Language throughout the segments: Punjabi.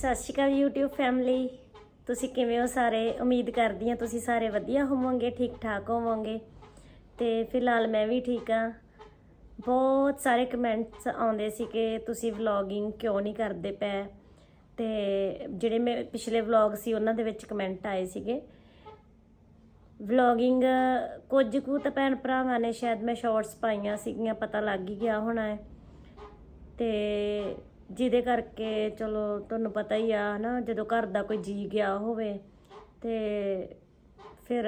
ਸਤਿ ਸ਼੍ਰੀ ਅਕਾਲ YouTube ਫੈਮਿਲੀ ਤੁਸੀਂ ਕਿਵੇਂ ਹੋ ਸਾਰੇ? ਉਮੀਦ ਕਰਦੀ ਹਾਂ ਤੁਸੀਂ ਸਾਰੇ ਵਧੀਆ ਹੋਵੋਗੇ, ਠੀਕ ਠਾਕ ਹੋਵੋਗੇ। ਤੇ ਫਿਲਹਾਲ ਮੈਂ ਵੀ ਠੀਕ ਆ ਬਹੁਤ ਸਾਰੇ ਕਮੈਂਟਸ ਆਉਂਦੇ ਸੀ ਕਿ ਤੁਸੀਂ ਵਲੌਗਿੰਗ ਕਿਉਂ ਨਹੀਂ ਕਰਦੇ ਪਏ? ਤੇ ਜਿਹੜੇ ਮੇਰੇ ਪਿਛਲੇ ਵਲੌਗ ਸੀ, ਉਹਨਾਂ ਦੇ ਵਿੱਚ ਕਮੈਂਟ ਆਏ ਸੀਗੇ। ਵਲੌਗਿੰਗ ਕੁਝ ਕੁ ਤਾਂ ਭੈਣ ਭਰਾਵਾਂ ਨੇ, ਸ਼ਾਇਦ ਮੈਂ ਸ਼ਾਰਟਸ ਪਾਈਆਂ ਸੀਗੀਆਂ, ਪਤਾ ਲੱਗ ਹੀ ਗਿਆ ਹੋਣਾ ਹੈ। ਤੇ ਜਿਹਦੇ ਕਰਕੇ ਚਲੋ ਤੁਹਾਨੂੰ ਪਤਾ ਹੀ ਆ, ਹਨਾ, ਜਦੋਂ ਘਰ ਦਾ ਕੋਈ ਜੀ ਗਿਆ ਹੋਵੇ ਤੇ ਫਿਰ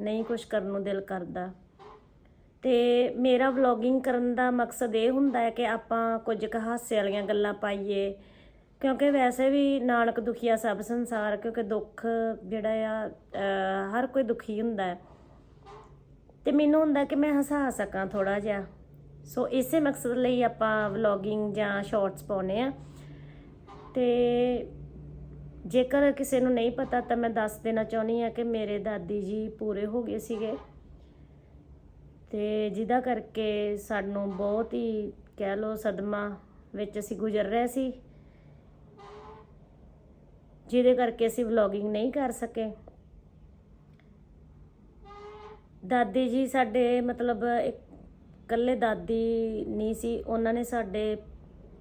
ਨਹੀਂ ਕੁਝ ਕਰਨ ਨੂੰ ਦਿਲ ਕਰਦਾ। ਤੇ ਮੇਰਾ ਵਲੌਗਿੰਗ ਕਰਨ ਦਾ ਮਕਸਦ ਇਹ ਹੁੰਦਾ ਹੈ ਕਿ ਆਪਾਂ ਕੁਝ ਕੁ ਹਾਸੇ ਵਾਲੀਆਂ ਗੱਲਾਂ ਪਾਈਏ, ਕਿਉਂਕਿ ਵੈਸੇ ਵੀ ਨਾਨਕ ਦੁਖੀਆ ਸਭ ਸੰਸਾਰ, ਕਿਉਂਕਿ ਦੁੱਖ ਜਿਹੜਾ ਆ ਹਰ ਕੋਈ ਦੁਖੀ ਹੁੰਦਾ ਹੈ। ਤੇ ਮੈਨੂੰ ਹੁੰਦਾ ਕਿ ਮੈਂ ਹਸਾ ਸਕਾਂ ਥੋੜਾ ਜਿਹਾ। ਸੋ ਇਸੇ ਮਕਸਦ ਲਈ ਆਪਾਂ ਵਲੌਗਿੰਗ ਜਾਂ ਸ਼ਾਰਟਸ ਪਾਉਨੇ ਆ ਤੇ ਜੇਕਰ ਕਿਸੇ ਨੂੰ ਨਹੀਂ ਪਤਾ, ਤਾਂ ਮੈਂ ਦੱਸ ਦੇਣਾ ਚਾਹੁੰਦੀ ਆ ਕਿ ਮੇਰੇ ਦਾਦੀ ਜੀ ਪੂਰੇ ਹੋ ਗਏ ਸੀਗੇ। ਤੇ ਜਿਹਦਾ ਕਰਕੇ ਸਾਨੂੰ ਬਹੁਤ ਹੀ ਕਹਿ ਲੋ ਸਦਮਾ ਵਿੱਚ ਅਸੀਂ ਗੁਜ਼ਰ ਰਹੇ ਸੀ, ਜਿਹਦੇ ਕਰਕੇ ਅਸੀਂ ਵਲੌਗਿੰਗ ਨਹੀਂ ਕਰ ਸਕੇ। ਦਾਦੀ ਜੀ ਸਾਡੇ ਮਤਲਬ ਇੱਕ ਇਕੱਲੇ ਦਾਦੀ ਨਹੀਂ ਸੀ, ਉਹਨਾਂ ਨੇ ਸਾਡੇ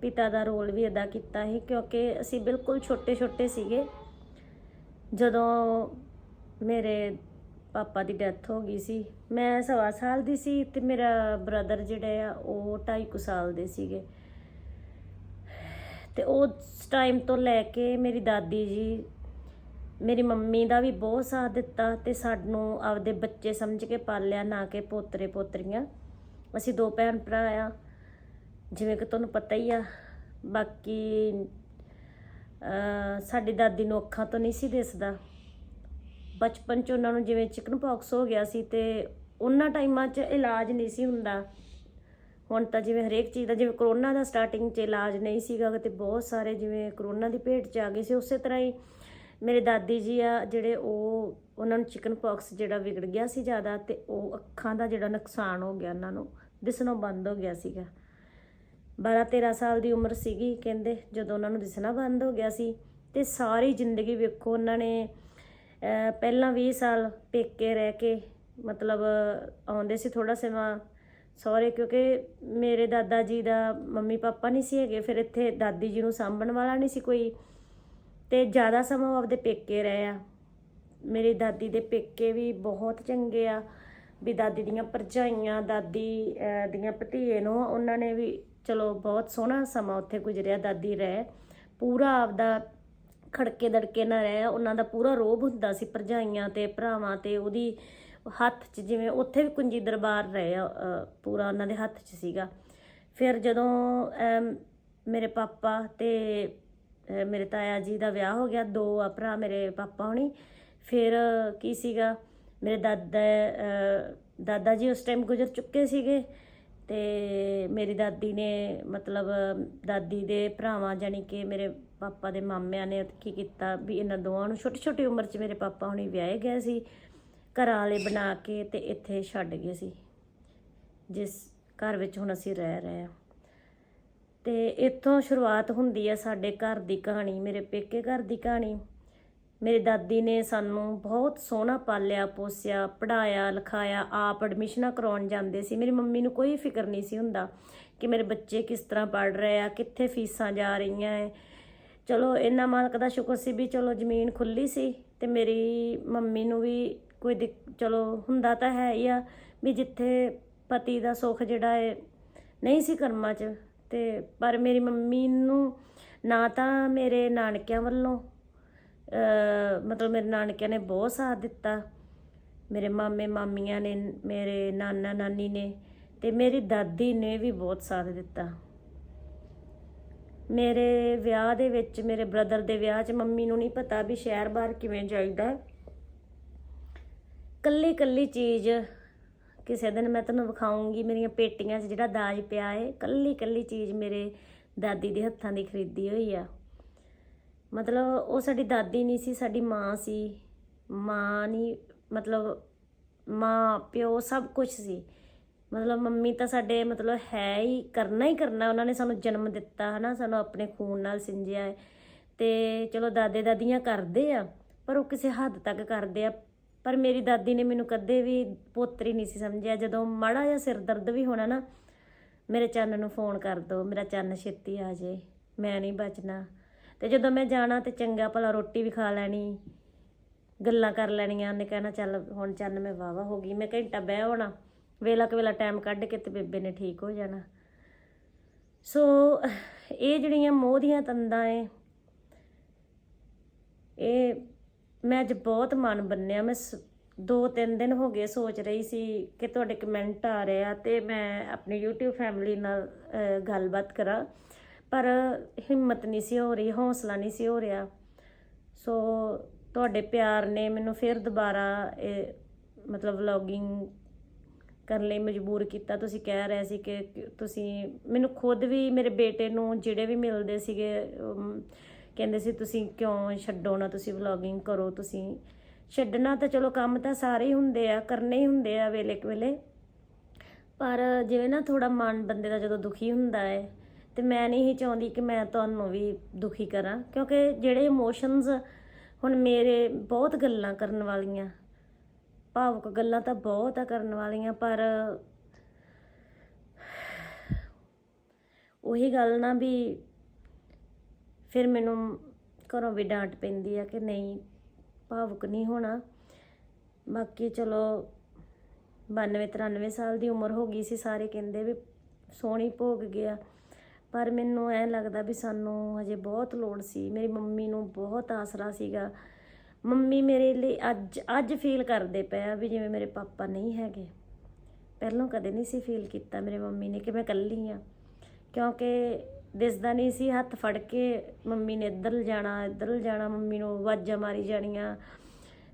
ਪਿਤਾ ਦਾ ਰੋਲ ਵੀ ਅਦਾ ਕੀਤਾ ਸੀ, ਕਿਉਂਕਿ ਅਸੀਂ ਬਿਲਕੁਲ ਛੋਟੇ ਛੋਟੇ ਸੀਗੇ। ਜਦੋਂ ਮੇਰੇ ਪਾਪਾ ਦੀ ਡੈਥ ਹੋ ਗਈ ਸੀ, ਮੈਂ ਸਵਾ ਸਾਲ ਦੀ ਸੀ ਤੇ ਮੇਰਾ ਬ੍ਰਦਰ ਜਿਹੜੇ ਆ, ਉਹ 2.5 ਕੁ ਸਾਲ ਦੇ ਸੀਗੇ। ਤੇ ਉਸ ਟਾਈਮ ਤੋਂ ਲੈ ਕੇ ਮੇਰੀ ਦਾਦੀ ਜੀ, ਮੇਰੀ ਮੰਮੀ ਦਾ ਵੀ ਬਹੁਤ ਸਾਥ ਦਿੱਤਾ ਤੇ ਸਾਨੂੰ ਆਪਦੇ ਬੱਚੇ ਸਮਝ ਕੇ ਪਾਲਿਆ, ਨਾ ਕਿ ਪੋਤਰੇ ਪੋਤਰੀਆਂ ਅਸੀਂ ਦੋ ਭੈਣ ਭਰਾ ਆ। ਜਿਵੇਂ ਕਿ ਤੁਹਾਨੂੰ ਪਤਾ ਹੀ ਆ, ਬਾਕੀ ਸਾਡੀ ਦਾਦੀ ਨੂੰ ਅੱਖਾਂ ਤੋਂ ਨਹੀਂ ਸੀ ਦਿਸਦਾ। ਬਚਪਨ ਚ ਉਹਨਾਂ ਨੂੰ ਜਿਵੇਂ ਚਿਕਨ ਪੌਕਸ ਹੋ ਗਿਆ ਸੀ ਤੇ ਉਹਨਾਂ ਟਾਈਮਾਂ 'ਚ ਇਲਾਜ ਨਹੀਂ ਸੀ ਹੁੰਦਾ। ਹੁਣ ਤਾਂ ਜਿਵੇਂ ਹਰੇਕ ਚੀਜ਼ ਦਾ, ਜਿਵੇਂ ਕਰੋਨਾ ਦਾ ਸਟਾਰਟਿੰਗ 'ਚ ਇਲਾਜ ਨਹੀਂ ਸੀਗਾ, ਤੇ ਬਹੁਤ ਸਾਰੇ ਜਿਵੇਂ ਕਰੋਨਾ ਦੀ ਭੇਟ 'ਚ ਆ ਗਏ ਸੀ। ਉਸੇ ਤਰ੍ਹਾਂ ਹੀ ਮੇਰੇ ਦਾਦੀ ਜੀ ਆ, ਜਿਹੜੇ ਉਹ, ਉਹਨਾਂ ਨੂੰ ਚਿਕਨ ਪੌਕਸ ਜਿਹੜਾ ਵਿਗੜ ਗਿਆ ਸੀ ਜ਼ਿਆਦਾ, ਤੇ ਉਹ ਅੱਖਾਂ ਦਾ ਜਿਹੜਾ ਨੁਕਸਾਨ ਹੋ ਗਿਆ ਉਹਨਾਂ ਨੂੰ। ਦਿਸਣੋਂ ਬੰਦ ਹੋ ਗਿਆ ਸੀਗਾ। 12 13 ਸਾਲ ਦੀ ਉਮਰ ਸੀਗੀ, ਕਹਿੰਦੇ। ਜਦੋਂ ਉਹਨਾਂ ਨੂੰ ਦਿਸਣਾ ਬੰਦ ਹੋ ਗਿਆ ਸੀ ਤੇ ਸਾਰੀ ਜ਼ਿੰਦਗੀ ਵੇਖੋ ਉਹਨਾਂ ਨੇ ਪਹਿਲਾਂ 20 ਸਾਲ ਪੇਕੇ ਰਹਿ ਕੇ ਮਤਲਬ ਆਉਂਦੇ ਸੀ ਥੋੜਾ ਸਮਾਂ। ਸਹੁਰੇ ਕਿਉਂਕਿ ਮੇਰੇ ਦਾਦਾ ਜੀ ਦਾ ਮੰਮੀ ਪਾਪਾ ਨਹੀਂ ਸੀ ਹੈਗੇ, ਫਿਰ ਇੱਥੇ ਦਾਦੀ ਜੀ ਨੂੰ ਸਾਂਭਣ ਵਾਲਾ ਨਹੀਂ ਸੀ ਕੋਈ। ਤੇ ਜ਼ਿਆਦਾ ਸਮਾਂ ਉਹ ਆਪਦੇ ਪੇਕੇ ਰਹੇ ਆ। ਮੇਰੀ ਦਾਦੀ ਦੇ ਪੇਕੇ ਵੀ ਬਹੁਤ ਚੰਗੇ ਆ। ਵੀ ਦਾਦੀ ਦੀਆਂ ਭਰਜਾਈਆਂ, ਦਾਦੀ ਦੀਆਂ ਭਤੀਏ ਨੂੰ ਉਹਨਾਂ ਨੇ ਵੀ ਚਲੋ ਬਹੁਤ ਸੋਹਣਾ ਸਮਾਂ ਉੱਥੇ ਗੁਜ਼ਰਿਆ, ਦਾਦੀ ਰਹਿ। ਪੂਰਾ ਆਪਦਾ ਖੜਕੇ ਦੜਕੇ ਨਾ ਰਹਿ, ਉਹਨਾਂ ਦਾ ਪੂਰਾ ਰੋਬ ਹੁੰਦਾ ਸੀ ਭਰਜਾਈਆਂ ਤੇ ਭਰਾਵਾਂ ਤੇ, ਉਹਦੀ ਹੱਥ 'ਚ ਜਿਵੇਂ ਉੱਥੇ ਵੀ ਕੁੰਜੀ ਦਰਬਾਰ ਰਹੇ ਆ ਪੂਰਾ ਉਹਨਾਂ ਦੇ ਹੱਥ 'ਚ ਸੀਗਾ। ਫਿਰ ਜਦੋਂ ਮੇਰੇ ਪਾਪਾ ਤੇ ਮੇਰੇ ਤਾਇਆ ਜੀ ਦਾ ਵਿਆਹ ਹੋ ਗਿਆ, ਦੋ ਆ ਭਰਾ ਮੇਰੇ ਪਾਪਾ ਹੋਣੀ, ਫਿਰ ਕੀ ਸੀਗਾ ਮੇਰੇ ਦਾਦਾ ਦਾਦਾ ਜੀ ਉਸ ਟਾਈਮ ਗੁਜ਼ਰ ਚੁੱਕੇ ਸੀਗੇ ਤੇ ਮੇਰੀ ਦਾਦੀ ਨੇ ਮਤਲਬ ਦਾਦੀ ਦੇ ਭਰਾਵਾਂ ਜਾਨੀ ਕਿ ਮੇਰੇ ਪਾਪਾ ਦੇ ਮਾਮਿਆਂ ਨੇ ਕੀ ਕੀਤਾ ਵੀ ਇਹਨਾਂ ਦੋਵਾਂ ਨੂੰ ਛੋਟੀ ਛੋਟੀ ਉਮਰ 'ਚ ਮੇਰੇ ਪਾਪਾ ਹੁਣੀ ਵਿਆਹੇ ਗਏ ਸੀ, ਘਰਾਂ ਵਾਲੇ ਬਣਾ ਕੇ ਤੇ ਇੱਥੇ ਛੱਡ ਗਏ ਸੀ, ਜਿਸ ਘਰ ਵਿੱਚ ਹੁਣ ਅਸੀਂ ਰਹਿ ਰਹੇ ਹਾਂ। ਤੇ ਇੱਥੋਂ ਸ਼ੁਰੂਆਤ ਹੁੰਦੀ ਹੈ ਸਾਡੇ ਘਰ ਦੀ ਕਹਾਣੀ, ਮੇਰੇ ਪੇਕੇ ਘਰ ਦੀ ਕਹਾਣੀ। ਮੇਰੀ ਦਾਦੀ ਨੇ ਸਾਨੂੰ ਬਹੁਤ ਸੋਹਣਾ ਪਾਲਿਆ, ਪੋਸਿਆ ਪੜਾਇਆ ਲਿਖਾਇਆ, ਆਪ ਐਡਮਿਸ਼ਨਾਂ ਕਰਾਉਣ ਜਾਂਦੇ ਸੀ। ਮੇਰੀ ਮੰਮੀ ਨੂੰ ਕੋਈ ਫਿਕਰ ਨਹੀਂ ਸੀ ਹੁੰਦਾ ਕਿ ਮੇਰੇ ਬੱਚੇ ਕਿਸ ਤਰ੍ਹਾਂ ਪੜ ਰਹੇ ਆ, ਕਿੱਥੇ ਫੀਸਾਂ ਜਾ ਰਹੀਆਂ ਹੈ ਚਲੋ, ਇੰਨਾ ਮਾਲਕ ਦਾ ਸ਼ੁਕਰ ਸੀ ਵੀ ਚਲੋ ਜ਼ਮੀਨ ਖੁੱਲੀ ਸੀ ਤੇ ਮੇਰੀ ਮੰਮੀ ਨੂੰ ਵੀ ਕੋਈ ਦਿੱਕ- ਚਲੋ ਹੁੰਦਾ ਤਾਂ ਹੈ ਹੀ ਆ ਵੀ ਜਿੱਥੇ ਪਤੀ ਦਾ ਸੁੱਖ ਜਿਹੜਾ ਹੈ ਨਹੀਂ ਸੀ ਕਰਮਾਂ 'ਚ ਤੇ ਪਰ ਮੇਰੀ ਮੰਮੀ ਨੂੰ ਨਾ ਤਾਂ ਮੇਰੇ ਨਾਨਕਿਆਂ ਵੱਲੋਂ ਮਤਲਬ ਮੇਰੇ ਨਾਨਕਿਆਂ ਨੇ ਬਹੁਤ ਸਾਥ ਦਿੱਤਾ। ਮੇਰੇ ਮਾਮੇ ਮਾਮੀਆਂ ਨੇ, ਮੇਰੇ ਨਾਨਾ ਨਾਨੀ ਨੇ ਤੇ ਮੇਰੀ ਦਾਦੀ ਨੇ ਵੀ ਬਹੁਤ ਸਾਥ ਦਿੱਤਾ। ਮੇਰੇ ਵਿਆਹ ਦੇ ਵਿੱਚ, ਮੇਰੇ ਬ੍ਰਦਰ ਦੇ ਵਿਆਹ 'ਚ ਮੰਮੀ ਨੂੰ ਨਹੀਂ ਪਤਾ ਵੀ ਸ਼ਹਿਰ ਬਾਹਰ ਕਿਵੇਂ ਜਾਈਦਾ। ਕੱਲੀ ਕੱਲੀ ਚੀਜ਼, ਕਿਸੇ ਦਿਨ ਮੈਂ ਤੁਹਾਨੂੰ ਵਿਖਾਉਂਗੀ ਮੇਰੀਆਂ ਪੇਟੀਆਂ 'ਚ ਜਿਹੜਾ ਦਾਜ ਪਿਆ ਏ ਕੱਲੀ ਕੱਲੀ ਚੀਜ਼ ਮੇਰੇ ਦਾਦੀ ਦੇ ਹੱਥਾਂ ਦੀ ਖਰੀਦੀ ਹੋਈ ਆ। ਮਤਲਬ ਉਹ ਸਾਡੀ ਦਾਦੀ ਨਹੀਂ ਸੀ, ਸਾਡੀ ਮਾਂ ਸੀ। ਮਾਂ ਨਹੀਂ, ਮਤਲਬ ਮਾਂ, ਪਿਓ ਸਭ ਕੁਝ ਸੀ। ਮਤਲਬ ਮੰਮੀ ਤਾਂ ਸਾਡੇ ਮਤਲਬ ਹੈ ਹੀ, ਕਰਨਾ ਹੀ ਕਰਨਾ, ਉਹਨਾਂ ਨੇ ਸਾਨੂੰ ਜਨਮ ਦਿੱਤਾ, ਹਨਾ, ਸਾਨੂੰ ਆਪਣੇ ਖੂਨ ਨਾਲ ਸਿੰਜਿਆ ਹੈ। ਤੇ ਚਲੋ ਦਾਦੇ ਦਾਦੀਆਂ ਕਰਦੇ ਆ, ਪਰ ਉਹ ਕਿਸੇ ਹੱਦ ਤੱਕ ਕਰਦੇ ਆ। ਪਰ ਮੇਰੀ ਦਾਦੀ ਨੇ ਮੈਨੂੰ ਕਦੇ ਵੀ ਪੋਤਰੀ ਨਹੀਂ ਸੀ ਸਮਝਿਆ। ਜਦੋਂ ਮਾੜਾ ਜਿਹਾ ਸਿਰ ਦਰਦ ਵੀ ਹੋਣਾ ਨਾ, ਮੇਰੇ ਚੰਨ ਨੂੰ ਫੋਨ ਕਰ ਦੋ, ਮੇਰਾ ਚੰਨ ਛੇਤੀ ਆ ਜੇ, ਮੈਂ ਨਹੀਂ ਬਚਣਾ। ਤੇ ਜਦੋਂ ਮੈਂ ਜਾਣਾ ਤੇ ਚੰਗਾ ਭਲਾ ਰੋਟੀ ਵੀ ਖਾ ਲੈਣੀ, ਗੱਲਾਂ ਕਰ ਲੈਣੀਆਂ, ਉਹਨੇ ਕਹਿਣਾ ਚੱਲ ਹੁਣ ਚੰਨ ਮੈਂ ਵਾਵਾ ਹੋ ਗਈ, ਮੈਂ ਘੰਟਾ ਬਹਿ ਹੋਣਾ ਵੇਲਾ ਕੁ ਵੇਲਾ ਟਾਈਮ ਕੱਢ ਕੇ ਤੇ ਬੇਬੇ ਨੇ ਠੀਕ ਹੋ ਜਾਣਾ। ਸੋ ਇਹ ਜਿਹੜੀਆਂ ਮੋਹ ਦੀਆਂ ਤੰਦਾਂ ਏ ਇਹ ਮੈਂ ਅੱਜ ਬਹੁਤ ਮਨ ਬੰਨਿਆ, ਮੈਂ ਸ- ਦੋ ਤਿੰਨ ਦਿਨ ਹੋ ਗਏ ਸੋਚ ਰਹੀ ਸੀ ਕਿ ਤੁਹਾਡੇ ਕਮੈਂਟ ਆ ਰਹੇ ਆ ਤੇ ਮੈਂ ਆਪਣੀ YouTube ਫੈਮਿਲੀ ਨਾਲ ਗੱਲਬਾਤ ਕਰਾਂ। ਪਰ ਹਿੰਮਤ ਨਹੀਂ ਸੀ ਹੋ ਰਹੀ, ਹੌਸਲਾ ਨਹੀਂ ਸੀ ਹੋ ਰਿਹਾ। ਸੋ ਤੁਹਾਡੇ ਪਿਆਰ ਨੇ ਮੈਨੂੰ ਫਿਰ ਦੁਬਾਰਾ ਇਹ ਮਤਲਬ ਵਲੌਗਿੰਗ ਕਰਨ ਲਈ ਮਜਬੂਰ ਕੀਤਾ। ਤੁਸੀਂ ਕਹਿ ਰਹੇ ਸੀ ਕਿ ਤੁਸੀਂ ਮੈਨੂੰ ਖੁਦ ਵੀ ਮੇਰੇ ਬੇਟੇ ਨੂੰ ਜਿਹੜੇ ਵੀ ਮਿਲਦੇ ਸੀਗੇ ਕਹਿੰਦੇ ਸੀ, ਤੁਸੀਂ ਕਿਉਂ ਛੱਡੋ ਨਾ, ਤੁਸੀਂ ਵਲੌਗਿੰਗ ਕਰੋ, ਤੁਸੀਂ ਛੱਡਣਾ ਤਾਂ ਚਲੋ ਕੰਮ ਤਾਂ ਸਾਰੇ ਹੀ ਹੁੰਦੇ ਆ, ਕਰਨੇ ਹੀ ਹੁੰਦੇ ਆ ਵੇਲੇ ਕੁ ਵੇਲੇ। ਪਰ ਜਿਵੇਂ ਨਾ ਥੋੜਾ ਮਨ ਬੰਦੇ ਦਾ ਜਦੋਂ ਦੁਖੀ ਹੁੰਦਾ ਹੈ ਤੇ ਮੈਂ ਨਹੀਂ ਹੀ ਚਾਹੁੰਦੀ ਕਿ ਮੈਂ ਤੁਹਾਨੂੰ ਵੀ ਦੁਖੀ ਕਰਾਂ, ਕਿਉਂਕਿ ਜਿਹੜੇ ਇਮੋਸ਼ਨਸ ਹੁਣ ਮੇਰੇ ਬਹੁਤ ਗੱਲਾਂ ਕਰਨ ਵਾਲੀਆਂ, ਭਾਵੁਕ ਗੱਲਾਂ ਤਾਂ ਬਹੁਤ ਆ ਕਰਨ ਵਾਲੀਆਂ, ਪਰ ਉਹੀ ਗੱਲ ਨਾ ਵੀ ਫਿਰ ਮੈਨੂੰ ਘਰੋਂ ਵੀ ਡਾਂਟ ਪੈਂਦੀ ਆ ਕਿ ਨਹੀਂ, ਭਾਵੁਕ ਨਹੀਂ ਹੋਣਾ। ਬਾਕੀ ਚਲੋ 92 93 ਸਾਲ ਦੀ ਉਮਰ ਹੋ ਗਈ ਸੀ, ਸਾਰੇ ਕਹਿੰਦੇ ਵੀ ਸੋਹਣੀ ਭੋਗ ਗਿਆ। ਪਰ ਮੈਨੂੰ ਐ ਲੱਗਦਾ ਵੀ ਸਾਨੂੰ ਹਜੇ ਬਹੁਤ ਲੋੜ ਸੀ। ਮੇਰੀ ਮੰਮੀ ਨੂੰ ਬਹੁਤ ਆਸਰਾ ਸੀਗਾ। ਮੰਮੀ ਮੇਰੇ ਲਈ ਅੱਜ ਅੱਜ ਫੀਲ ਕਰਦੇ ਪਏ ਆ ਵੀ ਜਿਵੇਂ ਮੇਰੇ ਪਾਪਾ ਨਹੀਂ ਹੈਗੇ। ਪਹਿਲਾਂ ਕਦੇ ਨਹੀਂ ਸੀ ਫੀਲ ਕੀਤਾ ਮੇਰੇ ਮੰਮੀ ਨੇ ਕਿ ਮੈਂ ਇਕੱਲੀ ਆ। ਕਿਉਂਕਿ ਦਿਸਦਾ ਨਹੀਂ ਸੀ ਹੱਥ ਫੜ ਕੇ ਮੰਮੀ ਨੇ ਇੱਧਰ ਜਾਣਾ ਇੱਧਰ ਜਾਣਾ, ਮੰਮੀ ਨੂੰ ਆਵਾਜ਼ਾਂ ਮਾਰੀ ਜਾਣੀਆਂ।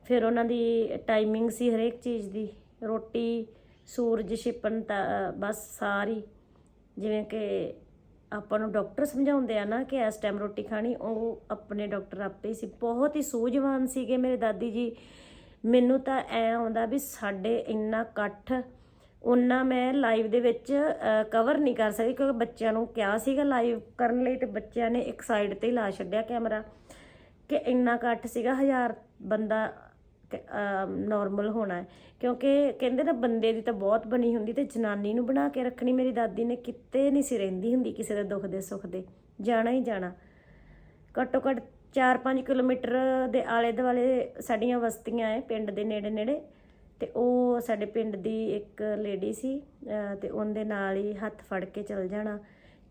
ਫਿਰ ਉਹਨਾਂ ਦੀ ਟਾਈਮਿੰਗ ਸੀ ਹਰੇਕ ਚੀਜ਼ ਦੀ। ਰੋਟੀ, ਸੂਰਜ, ਛਿਪਣ ਤਾਂ ਬਸ ਸਾਰੀ। ਜਿਵੇਂ ਕਿ ਆਪਾਂ ਨੂੰ ਡਾਕਟਰ ਸਮਝਾਉਂਦੇ ਆ ਨਾ ਕਿ ਇਸ ਟਾਈਮ ਰੋਟੀ ਖਾਣੀ, ਉਹ ਆਪਣੇ ਡਾਕਟਰ ਆਪੇ ਸੀ। ਬਹੁਤ ਹੀ ਸੂਝਵਾਨ ਸੀਗੇ ਮੇਰੇ ਦਾਦੀ ਜੀ। ਮੈਨੂੰ ਤਾਂ ਐ ਆਉਂਦਾ ਵੀ ਸਾਡੇ ਇੰਨਾ ਇਕੱਠ ਉਹਨਾਂ ਮੈਂ ਲਾਈਵ ਦੇ ਵਿੱਚ ਕਵਰ ਨਹੀਂ ਕਰ ਸਕੀ ਕਿਉਂਕਿ ਬੱਚਿਆਂ ਨੂੰ ਕਿਹਾ ਸੀਗਾ ਲਾਈਵ ਕਰਨ ਲਈ ਤੇ ਬੱਚਿਆਂ ਨੇ ਇੱਕ ਸਾਈਡ ਤੇ ਹੀ ਲਾ ਛੱਡਿਆ ਕੈਮਰਾ ਕਿ ਇੰਨਾ ਇਕੱਠ ਸੀਗਾ, ਹਜ਼ਾਰ ਬੰਦਾ ਨਾਰਮਲ ਹੋਣਾ ਕਿਉਂਕਿ ਕਹਿੰਦੇ ਨਾ ਬੰਦੇ ਦੀ ਤਾਂ ਬਹੁਤ ਬਣੀ ਹੁੰਦੀ ਤੇ ਜਨਾਨੀ ਨੂੰ ਬਣਾ ਕੇ ਰੱਖਣੀ ਮੇਰੀ ਦਾਦੀ ਨੇ, ਕਿਤੇ ਨਹੀਂ ਸੀ ਰਹਿੰਦੀ ਹੁੰਦੀ ਕਿਸੇ ਦੇ ਦੁੱਖ ਦੇ ਸੁੱਖ ਦੇ। ਜਾਣਾ ਹੀ ਜਾਣਾ। ਘੱਟੋ ਘੱਟ 4-5 ਕਿਲੋਮੀਟਰ ਦੇ ਆਲੇ ਦੁਆਲੇ ਸਾਡੀਆਂ ਵਸਤੀਆਂ ਐ ਪਿੰਡ ਦੇ ਨੇੜੇ ਨੇੜੇ ਤੇ ਉਹ ਸਾਡੇ ਪਿੰਡ ਦੀ ਇੱਕ ਲੇਡੀ ਸੀ, ਅਹ, ਤੇ ਉਹਦੇ ਨਾਲ ਹੀ ਹੱਥ ਫੜ ਕੇ ਚਲ ਜਾਣਾ।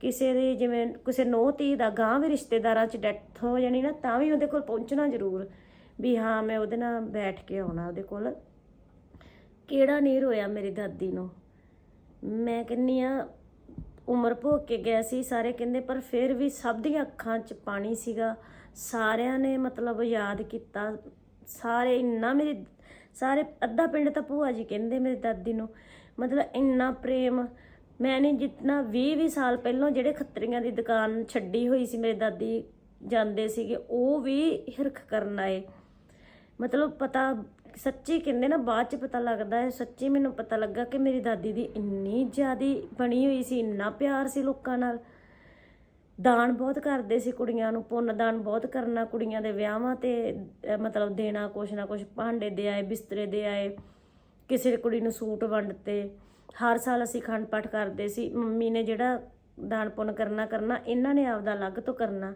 ਕਿਸੇ ਦੇ ਜਿਵੇਂ, ਕਿਸੇ ਨੋਹ ਧੀ ਦਾ ਗਾਂ ਵੀ ਰਿਸ਼ਤੇਦਾਰਾਂ 'ਚ ਡੈਥ ਹੋ ਜਾਣੀ ਨਾ, ਤਾਂ ਵੀ ਉਹਦੇ ਕੋਲ ਪਹੁੰਚਣਾ ਜ਼ਰੂਰ। ਵੀ ਹਾਂ, ਮੈਂ ਉਹਦੇ ਨਾਲ ਬੈਠ ਕੇ ਆਉਣਾ ਉਹਦੇ ਕੋਲ। ਕਿਹੜਾ ਨਹੀਂ ਰੋਇਆ ਮੇਰੀ ਦਾਦੀ ਨੂੰ? ਮੈਂ ਕਹਿੰਨੀ ਆ ਉਮਰ ਭੋਗ ਕੇ ਗਿਆ ਸੀ ਸਾਰੇ ਕਹਿੰਦੇ, ਪਰ ਫਿਰ ਵੀ ਸਭ ਦੀਆਂ ਅੱਖਾਂ 'ਚ ਪਾਣੀ ਸੀਗਾ। ਸਾਰਿਆਂ ਨੇ ਮਤਲਬ ਯਾਦ ਕੀਤਾ। ਸਾਰੇ ਇੰਨਾ ਮੇਰੀ, ਸਾਰੇ ਅੱਧਾ ਪਿੰਡ ਤਾਂ ਭੂਆ ਜੀ ਕਹਿੰਦੇ ਮੇਰੀ ਦਾਦੀ ਨੂੰ। ਮਤਲਬ ਇੰਨਾ ਪ੍ਰੇਮ। ਮੈਂ ਨਹੀਂ ਜਿੰਨਾ 20 20 ਸਾਲ ਪਹਿਲਾਂ ਜਿਹੜੇ ਖੱਤਰੀਆਂ ਦੀ ਦੁਕਾਨ ਛੱਡੀ ਹੋਈ ਸੀ, ਮੇਰੇ ਦਾਦੀ ਜਾਂਦੇ ਸੀਗੇ, ਉਹ ਵੀ ਹਿਰਖ ਕਰਨ ਆਏ। ਮਤਲਬ ਪਤਾ ਸੱਚੀ ਕਹਿੰਦੇ ਨਾ ਬਾਅਦ ਚ ਪਤਾ ਲੱਗਦਾ ਹੈ, ਸੱਚੀ ਮੈਨੂੰ ਪਤਾ ਲੱਗਾ ਕਿ ਮੇਰੀ ਦਾਦੀ ਦੀ ਇੰਨੀ ਜ਼ਿਆਦੀ ਬਣੀ ਹੋਈ ਸੀ, ਇੰਨਾ ਪਿਆਰ ਸੀ ਲੋਕਾਂ ਨਾਲ। ਦਾਨ ਬਹੁਤ ਕਰਦੇ ਸੀ ਕੁੜੀਆਂ ਨੂੰ, ਪੁੰਨ ਦਾਨ ਬਹੁਤ ਕਰਨਾ ਕੁੜੀਆਂ ਦੇ ਵਿਆਹਾਂ ਤੇ ਮਤਲਬ ਦੇਣਾ ਕੁਛ ਨਾ ਕੁਛ, ਭਾਂਡੇ ਦੇ ਆਏ, ਬਿਸਤਰੇ ਦੇ ਆਏ, ਕਿਸੇ ਕੁੜੀ ਨੂੰ ਸੂਟ ਵੰਡਤੇ। ਹਰ ਸਾਲ ਅਸੀਂ ਖੰਡ ਪਾਠ ਕਰਦੇ ਸੀ, ਮੰਮੀ ਨੇ ਜਿਹੜਾ ਦਾਨ ਪੁੰਨ ਕਰਨਾ ਕਰਨਾ, ਇਹਨਾਂ ਨੇ ਆਪਦਾ ਅਲੱਗ ਤੋਂ ਕਰਨਾ।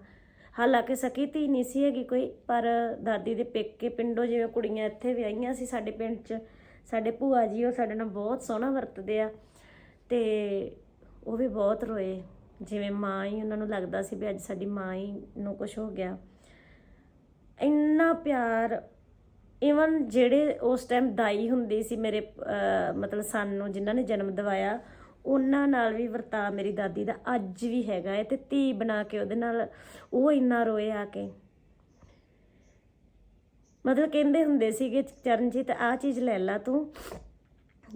ਹਾਲਾਂਕਿ ਸਕੀ ਧੀ ਨਹੀਂ ਸੀ ਹੈਗੀ ਕੋਈ ਪਰ ਦਾਦੀ ਦੇ ਪੇਕੇ ਪਿੰਡੋਂ ਜਿਵੇਂ ਕੁੜੀਆਂ ਇੱਥੇ ਵਿਆਹੀਆਂ ਸੀ ਸਾਡੇ ਪਿੰਡ 'ਚ ਸਾਡੇ ਭੂਆ ਜੀ ਉਹ ਸਾਡੇ ਨਾਲ ਬਹੁਤ ਸੋਹਣਾ ਵਰਤਦੇ ਆ ਤੇ ਉਹ ਵੀ ਬਹੁਤ ਰੋਏ। ਜਿਵੇਂ ਮਾਂ ਹੀ ਉਹਨਾਂ ਨੂੰ ਲੱਗਦਾ ਸੀ ਵੀ ਅੱਜ ਸਾਡੀ ਮਾਂ ਹੀ ਨੂੰ ਕੁਝ ਹੋ ਗਿਆ। ਇੰਨਾ ਪਿਆਰ ਇਵਨ ਜਿਹੜੇ ਉਸ ਟਾਈਮ ਦਾਈ ਹੁੰਦੀ ਸੀ ਮੇਰੇ ਅਹ, ਮਤਲਬ ਸਾਨੂੰ ਜਿਨ੍ਹਾਂ ਨੇ ਜਨਮ ਦਿਵਾਇਆ ਉਹਨਾਂ ਨਾਲ ਵੀ ਵਰਤਾ ਮੇਰੀ ਦਾਦੀ ਦਾ ਅੱਜ ਵੀ ਹੈਗਾ ਹੈ ਤੇ ਧੀ ਬਣਾ ਕੇ ਉਹਦੇ ਨਾਲ ਉਹ ਇੰਨਾ ਰੋਏ ਆ ਕੇ। ਮਤਲਬ ਕਹਿੰਦੇ ਹੁੰਦੇ ਸੀਗੇ, ਚਰਨਜੀਤ ਆ ਚੀਜ਼ ਲੈ ਲਾ ਤੂੰ।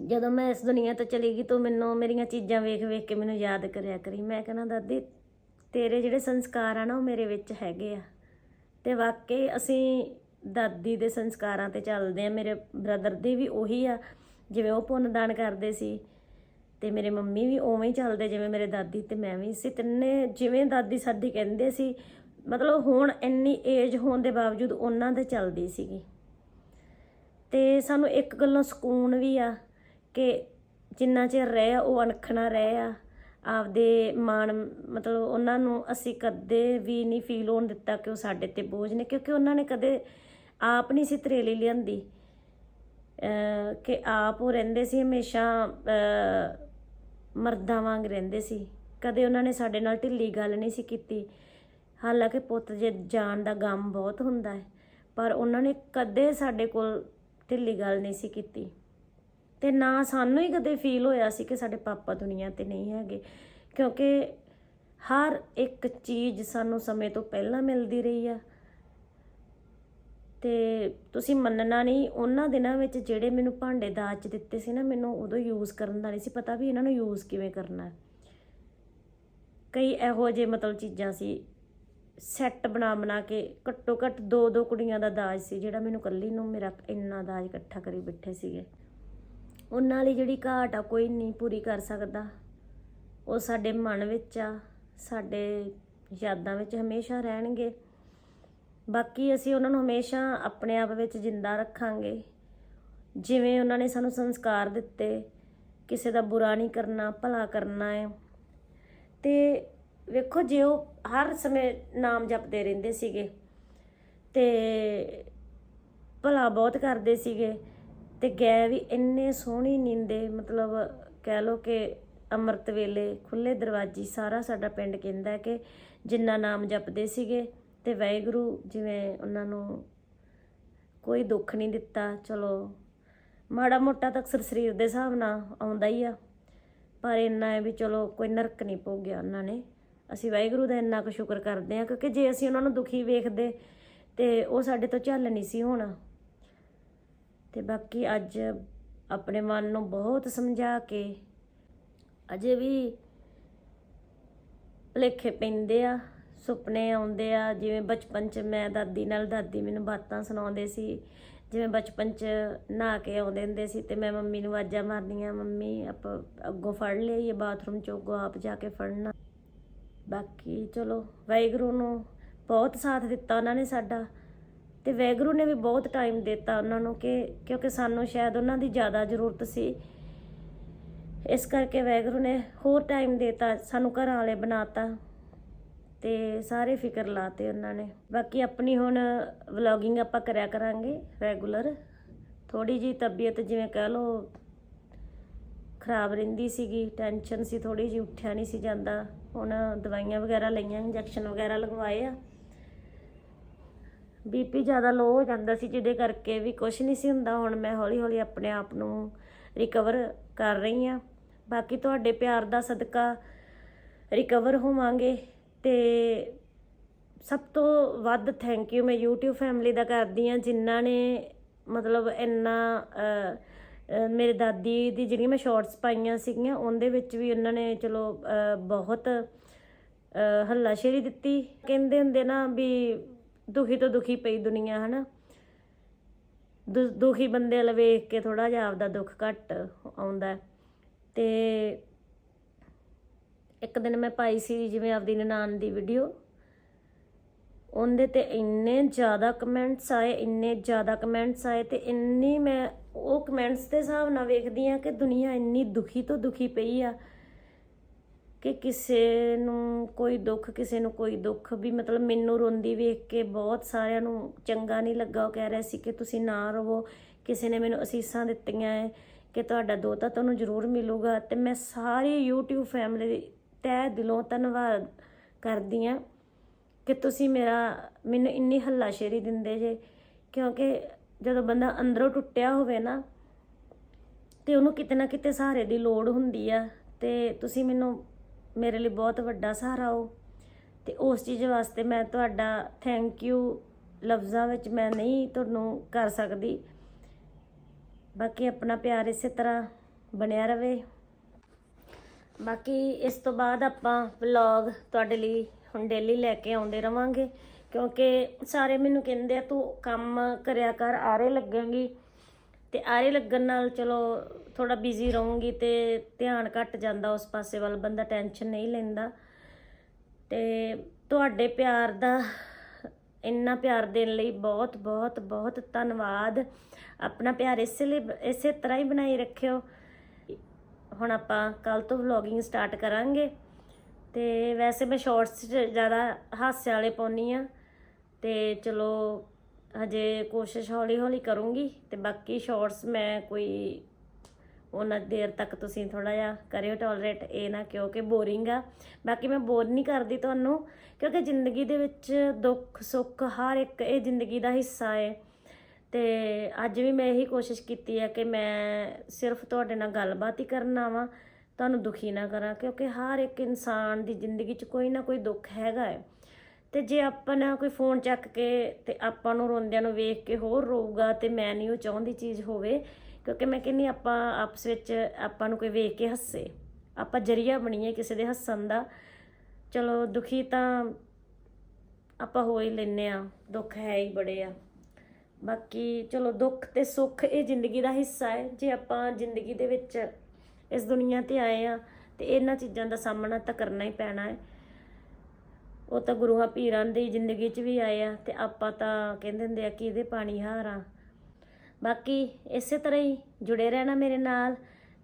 ਜਦੋਂ ਮੈਂ ਇਸ ਦੁਨੀਆ ਤੋਂ ਚਲੀ ਗਈ, ਤੂੰ ਮੈਨੂੰ ਮੇਰੀਆਂ ਚੀਜ਼ਾਂ ਵੇਖ ਵੇਖ ਕੇ ਮੈਨੂੰ ਯਾਦ ਕਰਿਆ ਕਰੀ। ਮੈਂ ਕਹਿੰਦਾ, ਦਾਦੀ, ਤੇਰੇ ਜਿਹੜੇ ਸੰਸਕਾਰ ਆ ਨਾ, ਉਹ ਮੇਰੇ ਵਿੱਚ ਹੈਗੇ ਆ। ਤੇ ਵਾਕਈ ਅਸੀਂ ਦਾਦੀ ਦੇ ਸੰਸਕਾਰਾਂ ਤੇ ਚੱਲਦੇ ਆ। ਮੇਰੇ ਬ੍ਰਦਰ ਦੀ ਵੀ ਉਹੀ ਆ। ਜਿਵੇਂ ਉਹ ਪੁੰਨ ਦਾਨ ਕਰਦੇ ਸੀ। ਤੇ ਮੇਰੇ ਮੰਮੀ ਵੀ ਉਵੇਂ ਹੀ ਚੱਲਦੇ, ਜਿਵੇਂ ਮੇਰੇ ਦਾਦੀ ਤੇ ਮੈਂ ਵੀ ਸੀ ਤਿੰਨੇ ਜਿਵੇਂ ਦਾਦੀ ਸਾਡੀ ਕਹਿੰਦੇ ਸੀ, ਮਤਲਬ ਹੁਣ ਇੰਨੀ ਏਜ ਹੋਣ ਦੇ ਬਾਵਜੂਦ ਉਹਨਾਂ ਦੇ ਚੱਲਦੀ ਸੀਗੀ। ਤੇ ਸਾਨੂੰ ਇੱਕ ਗੱਲੋਂ ਸਕੂਨ ਵੀ ਆ ਕਿ ਜਿੰਨਾ ਚਿਰ ਰਹੇ ਆ, ਉਹ ਅਣਖਣਾ ਰਹੇ ਆ, ਆਪਦੇ ਮਾਣ, ਮਤਲਬ ਉਹਨਾਂ ਨੂੰ ਅਸੀਂ ਕਦੇ ਵੀ ਨਹੀਂ ਫੀਲ ਹੋਣ ਦਿੱਤਾ ਕਿ ਉਹ ਸਾਡੇ ਤੇ ਬੋਝ ਨੇ, ਕਿਉਂਕਿ ਉਹਨਾਂ ਨੇ ਕਦੇ ਆਪ ਨਹੀਂ ਸੀ ਤਰੇਲੀ ਲਿਆਂਦੀ। ਕਿ ਆਪ ਉਹ ਰਹਿੰਦੇ ਸੀ ਹਮੇਸ਼ਾ ਮਰਦਾਂ ਵਾਂਗ ਰਹਿੰਦੇ ਸੀ। ਕਦੇ ਉਹਨਾਂ ਨੇ ਸਾਡੇ ਨਾਲ ਢਿੱਲੀ ਗੱਲ ਨਹੀਂ ਸੀ ਕੀਤੀ। ਹਾਲਾਂਕਿ ਪੁੱਤ ਜੇ ਜਾਣ ਦਾ ਗਮ ਬਹੁਤ ਹੁੰਦਾ ਹੈ, ਪਰ ਉਹਨਾਂ ਨੇ ਕਦੇ ਸਾਡੇ ਕੋਲ ਢਿੱਲੀ ਗੱਲ ਨਹੀਂ ਸੀ ਕੀਤੀ। ਤੇ ਨਾ ਸਾਨੂੰ ਹੀ ਕਦੇ ਫੀਲ ਹੋਇਆ ਸੀ ਕਿ ਸਾਡੇ ਪਾਪਾ ਦੁਨੀਆ ਤੇ ਨਹੀਂ ਹੈਗੇ, ਕਿਉਂਕਿ ਹਰ ਇੱਕ ਚੀਜ਼ ਸਾਨੂੰ ਸਮੇਂ ਤੋਂ ਪਹਿਲਾਂ ਮਿਲਦੀ ਰਹੀ ਆ। ਤੇ ਤੁਸੀਂ ਮੰਨਣਾ ਨਹੀਂ, ਉਹਨਾਂ ਦਿਨਾਂ ਵਿੱਚ ਜਿਹੜੇ ਮੈਨੂੰ ਭਾਂਡੇ ਦਾਜ 'ਚ ਦਿੱਤੇ ਸੀ ਨਾ, ਮੈਨੂੰ ਉਦੋਂ ਯੂਜ਼ ਕਰਨ ਦਾ ਨਹੀਂ ਸੀ ਪਤਾ ਵੀ ਇਹਨਾਂ ਨੂੰ ਯੂਜ਼ ਕਿਵੇਂ ਕਰਨਾ ਕਈ ਇਹੋ ਜਿਹੇ ਮਤਲਬ ਚੀਜ਼ਾਂ ਸੀ ਸੈੱਟ ਬਣਾ ਬਣਾ ਕੇ ਘੱਟੋ ਘੱਟ ਦੋ ਦੋ ਕੁੜੀਆਂ ਦਾ ਦਾਜ ਸੀ, ਜਿਹੜਾ ਮੈਨੂੰ ਕੱਲੀ ਨੂੰ ਮੇਰਾ ਇੰਨਾ ਦਾਜ ਇਕੱਠਾ ਕਰੀ ਬੈਠੇ ਸੀਗੇ। ਉਹਨਾਂ ਲਈ ਜਿਹੜੀ ਘਾਟ ਆ, ਕੋਈ ਨਹੀਂ ਪੂਰੀ ਕਰ ਸਕਦਾ। ਉਹ ਸਾਡੇ ਮਨ ਵਿੱਚ ਆ, ਸਾਡੇ ਯਾਦਾਂ ਵਿੱਚ ਹਮੇਸ਼ਾ ਰਹਿਣਗੇ। ਬਾਕੀ ਅਸੀਂ ਉਹਨਾਂ ਨੂੰ ਹਮੇਸ਼ਾ ਆਪਣੇ ਆਪ ਵਿੱਚ ਜਿੰਦਾ ਰੱਖਾਂਗੇ। ਜਿਵੇਂ ਉਹਨਾਂ ਨੇ ਸਾਨੂੰ ਸੰਸਕਾਰ ਦਿੱਤੇ, ਕਿਸੇ ਦਾ ਬੁਰਾ ਨਹੀਂ ਕਰਨਾ, ਭਲਾ ਕਰਨਾ ਹੈ। ਤੇ ਵੇਖੋ ਜੇ ਉਹ ਹਰ ਸਮੇਂ ਨਾਮ ਜਪਦੇ ਰਹਿੰਦੇ ਸੀਗੇ ਤੇ ਭਲਾ ਬਹੁਤ ਕਰਦੇ ਸੀਗੇ ਤੇ ਗਏ ਵੀ ਇੰਨੇ ਸੋਹਣੀ ਨੀਂਦੇ, ਮਤਲਬ ਕਹਿ ਲੋ ਕਿ ਅੰਮ੍ਰਿਤ ਵੇਲੇ ਖੁੱਲੇ ਦਰਵਾਜ਼ੇ, ਸਾਰਾ ਸਾਡਾ ਪਿੰਡ ਕਹਿੰਦਾ ਕਿ ਜਿੰਨਾ ਨਾਮ ਜਪਦੇ ਸੀਗੇ ਤੇ ਵਾਹਿਗੁਰੂ ਜਿਵੇਂ ਉਹਨਾਂ ਨੂੰ ਕੋਈ ਦੁੱਖ ਨਹੀਂ ਦਿੱਤਾ, ਚਲੋ, ਮਾੜਾ ਮੋਟਾ ਤਾਂ ਅਕਸਰ ਸਰੀਰ ਦੇ ਹਿਸਾਬ ਨਾਲ ਆਉਂਦਾ ਹੀ ਆ, ਪਰ ਇੰਨਾ ਹੈ ਵੀ ਚਲੋ ਕੋਈ ਨਰਕ ਨਹੀਂ ਭੋਗਿਆ ਉਹਨਾਂ ਨੇ। ਅਸੀਂ ਵਾਹਿਗੁਰੂ ਦਾ ਇੰਨਾ ਕੁ ਸ਼ੁਕਰ ਕਰਦੇ ਹਾਂ, ਕਿਉਂਕਿ ਜੇ ਅਸੀਂ ਉਹਨਾਂ ਨੂੰ ਦੁਖੀ ਵੇਖਦੇ ਤੇ ਉਹ ਸਾਡੇ ਤੋਂ ਝੱਲ ਨਹੀਂ ਸੀ ਹੋਣਾ। ਤੇ ਬਾਕੀ ਅੱਜ ਆਪਣੇ ਮਨ ਨੂੰ ਬਹੁਤ ਸਮਝਾ ਕੇ ਅਜੇ ਵੀ ਭੁਲੇਖੇ ਪੈਂਦੇ ਆ। ਸੁਪਨੇ ਆਉਂਦੇ ਆ, ਜਿਵੇਂ ਬਚਪਨ 'ਚ ਮੈਂ ਦਾਦੀ ਨਾਲ ਦਾਦੀ ਮੈਨੂੰ ਬਾਤਾਂ ਸੁਣਾਉਂਦੇ ਸੀ, ਜਿਵੇਂ ਬਚਪਨ 'ਚ ਨਹਾ ਕੇ ਆਉਂਦੇ ਹੁੰਦੇ ਸੀ ਤੇ ਮੈਂ ਮੰਮੀ ਨੂੰ ਆਵਾਜ਼ਾਂ ਮਾਰਨੀਆਂ, ਮੰਮੀ, ਆਪਾਂ ਅੱਗੋਂ ਫੜ ਲਈਏ ਬਾਥਰੂਮ 'ਚੋਂ, ਅੱਗੋਂ ਆਪ ਜਾ ਕੇ ਫੜਨਾ। ਬਾਕੀ ਚਲੋ, ਵਾਹਿਗੁਰੂ ਨੂੰ ਬਹੁਤ ਸਾਥ ਦਿੱਤਾ ਉਹਨਾਂ ਨੇ ਸਾਡਾ ਤੇ ਵਾਹਿਗੁਰੂ ਨੇ ਵੀ ਬਹੁਤ ਟਾਈਮ ਦਿੱਤਾ ਉਹਨਾਂ ਨੂੰ ਕਿ, ਕਿਉਂਕਿ ਸਾਨੂੰ ਸ਼ਾਇਦ ਉਹਨਾਂ ਦੀ ਜ਼ਿਆਦਾ ਜ਼ਰੂਰਤ ਸੀ। ਇਸ ਕਰਕੇ ਵਾਹਿਗੁਰੂ ਨੇ ਹੋਰ ਟਾਈਮ ਦਿੱਤਾ, ਸਾਨੂੰ ਘਰਾਂ ਵਾਲੇ ਬਣਾਤਾ ਤੇ ਸਾਰੇ ਫਿਕਰ ਲਾਤੇ ਉਹਨਾਂ ਨੇ। ਬਾਕੀ ਆਪਣੀ ਹੁਣ ਵਲੌਗਿੰਗ ਆਪਾਂ ਕਰਿਆ ਕਰਾਂਗੇ ਰੈਗੂਲਰ ਥੋੜੀ ਜੀ ਤਬੀਅਤ ਜਿਵੇਂ ਕਹਿ ਲਓ ਖਰਾਬ ਰਹਿੰਦੀ ਸੀਗੀ ਟੈਨਸ਼ਨ ਸੀ ਥੋੜੀ ਜੀ ਉੱਠਿਆ ਨਹੀਂ ਸੀ ਜਾਂਦਾ। ਹੁਣ ਦਵਾਈਆਂ ਵਗੈਰਾ ਲਈਆਂ ਇੰਜੈਕਸ਼ਨ ਵਗੈਰਾ ਲਗਵਾਏ ਆ। ਬੀਪੀ ਜ਼ਿਆਦਾ ਲੋ ਹੋ ਜਾਂਦਾ ਸੀ, ਜਿਹਦੇ ਕਰਕੇ ਵੀ ਕੁਝ ਨਹੀਂ ਸੀ ਹੁੰਦਾ। ਹੁਣ ਮੈਂ ਹੌਲੀ ਹੌਲੀ ਆਪਣੇ ਆਪ ਨੂੰ ਰਿਕਵਰ ਕਰ ਰਹੀ ਆ ਬਾਕੀ ਤੁਹਾਡੇ ਪਿਆਰ ਦਾ ਸਦਕਾ ਰਿਕਵਰ ਹੋਵਾਂਗੇ। ਤੇ ਸਭ ਤੋਂ ਵੱਧ ਥੈਂਕ ਯੂ ਮੈਂ YouTube ਫੈਮਿਲੀ ਦਾ ਕਰਦੀ ਆ ਜਿਨ੍ਹਾਂ ਨੇ ਮਤਲਬ ਇੰਨਾ ਮੇਰੇ ਦਾਦੀ ਦੀ ਜਿਹੜੀਆਂ ਮੈਂ ਸ਼ਾਰਟਸ ਪਾਈਆਂ ਸੀਗੀਆਂ, ਉਹਦੇ ਵਿੱਚ ਵੀ ਉਹਨਾਂ ਨੇ ਚਲੋ ਬਹੁਤ ਹੱਲਾਸ਼ੇਰੀ ਦਿੱਤੀ ਕਹਿੰਦੇ ਹੁੰਦੇ ਨਾ ਵੀ ਦੁਖੀ ਤੋਂ ਦੁਖੀ ਪਈ ਦੁਨੀਆ, ਹਨਾ ਦੁ- ਦੁਖੀ ਬੰਦੇ ਵੱਲ ਵੇਖ ਕੇ ਥੋੜਾ ਜਿਹਾ ਆਪਦਾ ਦੁੱਖ ਘੱਟ ਆਉਂਦਾ ਹੈ। ਤੇ ਇੱਕ ਦਿਨ ਮੈਂ ਪਾਈ ਸੀ ਜਿਵੇਂ ਆਪਦੀ ਨਨਾਣ ਦੀ ਵੀਡੀਓ ਉਹਦੇ ਤੇ ਇੰਨੇ ਜ਼ਿਆਦਾ ਕਮੈਂਟਸ ਆਏ, ਇੰਨੇ ਜ਼ਿਆਦਾ ਕਮੈਂਟਸ ਆਏ ਤੇ ਇੰਨੀ ਮੈਂ ਉਹ ਕਮੈਂਟਸ ਦੇ ਹਿਸਾਬ ਨਾਲ ਵੇਖਦੀ ਆ ਕਿ ਦੁਨੀਆ ਇੰਨੀ ਦੁਖੀ ਤੋਂ ਦੁਖੀ ਪਈ ਆ ਕਿ ਕਿਸੇ ਨੂੰ ਕੋਈ ਦੁੱਖ, ਕਿਸੇ ਨੂੰ ਕੋਈ ਦੁੱਖ ਵੀ ਮਤਲਬ ਮੈਨੂੰ ਰੋਂਦੀ ਵੇਖ ਕੇ ਬਹੁਤ ਸਾਰਿਆਂ ਨੂੰ ਚੰਗਾ ਨਹੀਂ ਲੱਗਾ। ਉਹ ਕਹਿ ਰਿਹਾ ਸੀ ਕਿ ਤੁਸੀਂ ਨਾ ਰਵੋ, ਕਿਸੇ ਨੇ ਮੈਨੂੰ ਅਸੀਸਾਂ ਦਿੱਤੀਆਂ ਹੈ ਕਿ ਤੁਹਾਡਾ ਦੋਤਾ ਤੁਹਾਨੂੰ ਜ਼ਰੂਰ ਮਿਲੂਗਾ। ਤੇ ਮੈਂ ਸਾਰੀ YouTube ਫੈਮਿਲੀ ਤਹਿ ਦਿਲੋਂ ਧੰਨਵਾਦ ਕਰਦੀ ਆ ਕਿ ਤੁਸੀਂ ਮੇਰਾ, ਮੈਨੂੰ ਇੰਨੀ ਹੱਲਾਸ਼ੇਰੀ ਦਿੰਦੇ ਜੇ। ਕਿਉਂਕਿ ਜਦੋਂ ਬੰਦਾ ਅੰਦਰੋਂ ਟੁੱਟਿਆ ਹੋਵੇ ਨਾ, ਤੇ ਉਹਨੂੰ ਕਿਤੇ ਨਾ ਕਿਤੇ ਸਹਾਰੇ ਦੀ ਲੋੜ ਹੁੰਦੀ ਆ। ਤੇ ਤੁਸੀਂ ਮੈਨੂੰ, ਮੇਰੇ ਲਈ ਬਹੁਤ ਵੱਡਾ ਸਹਾਰਾ ਹੋ ਤੇ ਉਸ ਚੀਜ਼ ਵਾਸਤੇ ਮੈਂ ਤੁਹਾਡਾ ਥੈਂਕ ਯੂ ਲਫ਼ਜ਼ਾਂ ਵਿੱਚ ਮੈਂ ਨਹੀਂ ਤੁਹਾਨੂੰ ਕਰ ਸਕਦੀ। ਬਾਕੀ ਆਪਣਾ ਪਿਆਰ ਇਸੇ ਤਰ੍ਹਾਂ ਬਣਿਆ ਰਵੇ। ਬਾਕੀ ਇਸ ਤੋਂ ਬਾਅਦ ਆਪਾਂ ਵਲੌਗ ਤੁਹਾਡੇ ਲਈ ਹੁਣ ਡੇਲੀ ਲੈ ਕੇ ਆਉਂਦੇ ਰਵਾਂਗੇ, ਕਿਉਂਕਿ ਸਾਰੇ ਮੈਨੂੰ ਕਹਿੰਦੇ ਆ, ਤੂੰ ਕੰਮ ਕਰਿਆ ਕਰ, ਆਰੇ ਲੱਗੇਂਗੀ। ਤੇ ਆਰੇ ਲੱਗਣ ਨਾਲ ਚਲੋ ਥੋੜਾ ਬਿਜ਼ੀ ਰਹੂੰਗੀ ਤੇ ਧਿਆਨ ਘਟ ਜਾਂਦਾ, ਉਸ ਪਾਸੇ ਵੱਲ ਬੰਦਾ ਟੈਨਸ਼ਨ ਨਹੀਂ ਲੈਂਦਾ। ਤੇ ਤੁਹਾਡੇ ਪਿਆਰ ਦਾ ਇੰਨਾ ਪਿਆਰ ਦੇਣ ਲਈ ਬਹੁਤ ਬਹੁਤ ਬਹੁਤ ਧੰਨਵਾਦ। ਆਪਣਾ ਪਿਆਰ ਇਸੇ ਲਈ, ਇਸੇ ਤਰ੍ਹਾਂ ਹੀ ਬਣਾਈ ਰੱਖਿਓ। ਹੁਣ ਆਪਾਂ ਕੱਲ ਤੋਂ ਵਲੌਗਿੰਗ ਸਟਾਰਟ ਕਰਾਂਗੇ। ਤੇ ਵੈਸੇ ਮੈਂ ਸ਼ਾਰਟਸ 'ਚ ਜ਼ਿਆਦਾ ਹਾਸੇ ਵਾਲੇ ਪਾਉਣੀ ਆ ਤੇ ਚਲੋ, ਹਜੇ ਕੋਸ਼ਿਸ਼ ਹੌਲੀ ਹੌਲੀ ਕਰੂੰਗੀ। ਤੇ ਬਾਕੀ ਸ਼ਾਰਟਸ ਮੈਂ ਕੋਈ ਉਹਨਾਂ ਦੇਰ ਤੱਕ ਤੁਸੀਂ ਥੋੜਾ ਜਿਹਾ ਕਰਿਓ ਟੋਲਰੇਟ ਇਹ ਨਾ ਕਿਉਂਕਿ ਬੋਰਿੰਗ ਆ। ਬਾਕੀ ਮੈਂ ਬੋਰ ਨਹੀਂ ਕਰਦੀ ਤੁਹਾਨੂੰ, ਕਿਉਂਕਿ ਜ਼ਿੰਦਗੀ ਦੇ ਵਿੱਚ ਦੁੱਖ ਸੁੱਖ ਹਰ ਇੱਕ ਇਹ ਜ਼ਿੰਦਗੀ ਦਾ ਹਿੱਸਾ ਹੈ ਤੇ ਅੱਜ ਵੀ ਮੈਂ ਇਹੀ ਕੋਸ਼ਿਸ਼ ਕੀਤੀ ਹੈ ਕਿ ਮੈਂ ਸਿਰਫ ਤੁਹਾਡੇ ਨਾਲ ਗੱਲਬਾਤ ਹੀ ਕਰਨ ਆਵਾਂ, ਤੁਹਾਨੂੰ ਦੁਖੀ ਨਾ ਕਰਾਂ, ਕਿਉਂਕਿ ਹਰ ਇੱਕ ਇਨਸਾਨ ਦੀ ਜ਼ਿੰਦਗੀ 'ਚ ਕੋਈ ਨਾ ਕੋਈ ਦੁੱਖ ਹੈਗਾ ਹੈ। ਤੇ ਜੇ ਆਪਾਂ ਨਾ ਕੋਈ ਫੋਨ ਚੱਕ ਕੇ ਤੇ ਆਪਾਂ ਨੂੰ ਰੋਂਦਿਆਂ ਨੂੰ ਵੇਖ ਕੇ ਹੋਰ ਰੋਊਗਾ ਤੇ ਮੈਂ ਨਹੀਂ ਉਹ ਚਾਹੁੰਦੀ ਚੀਜ਼ ਹੋਵੇ, ਕਿਉਂਕਿ ਮੈਂ ਕਹਿੰਨੀ ਆਪਾਂ ਆਪਸ ਵਿੱਚ ਆਪਾਂ ਨੂੰ ਕੋਈ ਵੇਖ ਕੇ ਹੱਸੇ, ਆਪਾਂ ਜਰੀਆ ਬਣੀਏ ਕਿਸੇ ਦੇ ਹੱਸਣ ਦਾ। ਚਲੋ ਦੁਖੀ ਤਾਂ ਆਪਾਂ ਹੋ ਹੀ ਲੈਨੇ ਆ ਦੁੱਖ ਹੈ ਹੀ ਬੜੇ ਆ। ਬਾਕੀ ਚਲੋ ਦੁੱਖ ਤੇ ਸੁੱਖ ਇਹ ਜ਼ਿੰਦਗੀ ਦਾ ਹਿੱਸਾ ਹੈ। ਜੇ ਆਪਾਂ ਜ਼ਿੰਦਗੀ ਦੇ ਵਿੱਚ ਇਸ ਦੁਨੀਆ ਤੇ ਆਏ ਆ ਤੇ ਇਹਨਾਂ ਚੀਜ਼ਾਂ ਦਾ ਸਾਹਮਣਾ ਤਾਂ ਕਰਨਾ ਹੀ ਪੈਣਾ ਹੈ। ਉਹ ਤਾਂ ਗੁਰੂਆਂ ਪੀਰਾਂ ਦੀ ਜ਼ਿੰਦਗੀ 'ਚ ਵੀ ਆਏ ਆ ਤੇ ਆਪਾਂ ਤਾਂ ਕਹਿੰਦੇ ਹੁੰਦੇ ਆ ਕਿ ਇਹਦੇ ਪਾਣੀ ਹਾਰਾਂ ਬਾਕੀ ਇਸੇ ਤਰ੍ਹਾਂ ਹੀ ਜੁੜੇ ਰਹਿਣਾ ਮੇਰੇ ਨਾਲ।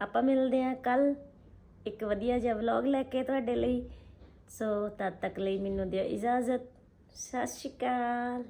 ਆਪਾਂ ਮਿਲਦੇ ਆ ਕੱਲ ਇੱਕ ਵਧੀਆ ਜਿਹਾ ਵਲੌਗ ਲੈ ਕੇ ਤੁਹਾਡੇ ਲਈ। ਸੋ ਤਦ ਤੱਕ ਲਈ ਮੈਨੂੰ ਦਿਓ ਇਜਾਜ਼ਤ। ਸਤਿ ਸ਼੍ਰੀ ਅਕਾਲ।